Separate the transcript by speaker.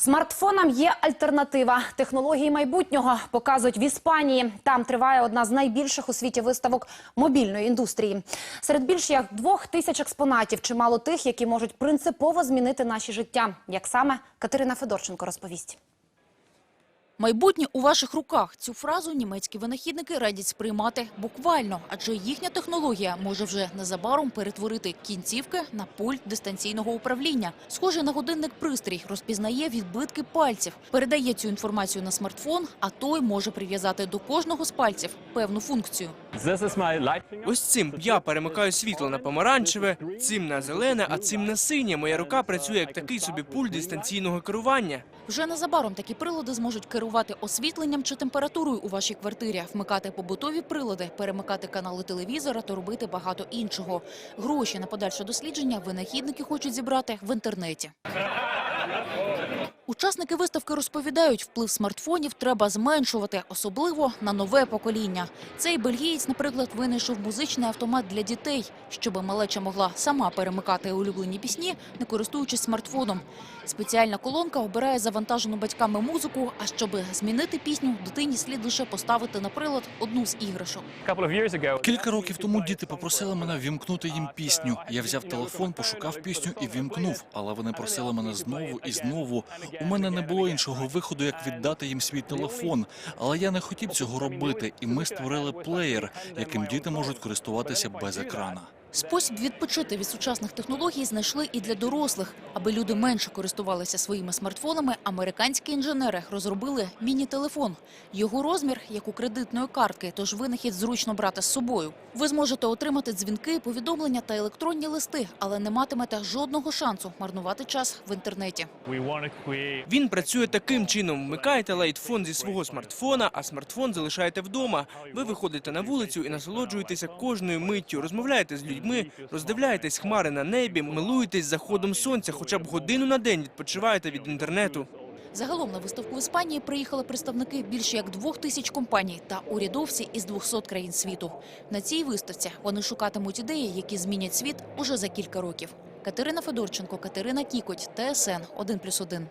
Speaker 1: Смартфонам є альтернатива. Технології майбутнього показують в Іспанії. Там триває одна з найбільших у світі виставок мобільної індустрії. Серед більш як двох тисяч експонатів чимало тих, які можуть принципово змінити наші життя. Як саме Катерина Федорченко розповість.
Speaker 2: Майбутнє у ваших руках. Цю фразу німецькі винахідники радять сприймати буквально, адже їхня технологія може вже незабаром перетворити кінцівки на пульт дистанційного управління. Схожий на годинник пристрій розпізнає відбитки пальців, передає цю інформацію на смартфон, а той може прив'язати до кожного з пальців певну функцію.
Speaker 3: Ось цим я перемикаю світло на помаранчеве, цим на зелене, а цим на синє. Моя рука працює як такий собі пульт дистанційного керування.
Speaker 2: Вже незабаром такі прилади зможуть керувати освітленням чи температурою у вашій квартирі, вмикати побутові прилади, перемикати канали телевізора та робити багато іншого. Гроші на подальше дослідження винахідники хочуть зібрати в інтернеті. Учасники виставки розповідають, вплив смартфонів треба зменшувати, особливо на нове покоління. Цей бельгієць, наприклад, винайшов музичний автомат для дітей, щоб малеча могла сама перемикати улюблені пісні, не користуючись смартфоном. Спеціальна колонка обирає завантажену батьками музику, а щоб змінити пісню, дитині слід лише поставити на прилад одну з іграшок.
Speaker 4: Кілька років тому діти попросили мене ввімкнути їм пісню. Я взяв телефон, пошукав пісню і ввімкнув. Але вони просили мене знову і знову. У мене не було іншого виходу, як віддати їм свій телефон. Але я не хотів цього робити, і ми створили плеєр, яким діти можуть користуватися без екрана.
Speaker 2: Спосіб відпочити від сучасних технологій знайшли і для дорослих. Аби люди менше користувалися своїми смартфонами, американські інженери розробили міні-телефон. Його розмір, як у кредитної картки, тож винахід зручно брати з собою. Ви зможете отримати дзвінки, повідомлення та електронні листи, але не матимете жодного шансу марнувати час в інтернеті.
Speaker 3: Він працює таким чином: вмикаєте лайтфон зі свого смартфона, а смартфон залишаєте вдома. Ви виходите на вулицю і насолоджуєтеся кожною миттю, розмовляєте з людьми, роздивляєтесь хмари на небі, милуєтесь заходом сонця, хоча б годину на день відпочиваєте від інтернету.
Speaker 2: Загалом на виставку в Іспанії приїхали представники більше як двох тисяч компаній та урядовці із 200 країн світу. На цій виставці вони шукатимуть ідеї, які змінять світ уже за кілька років. Катерина Федорченко, Катерина Кікоть, ТСН 1+,1.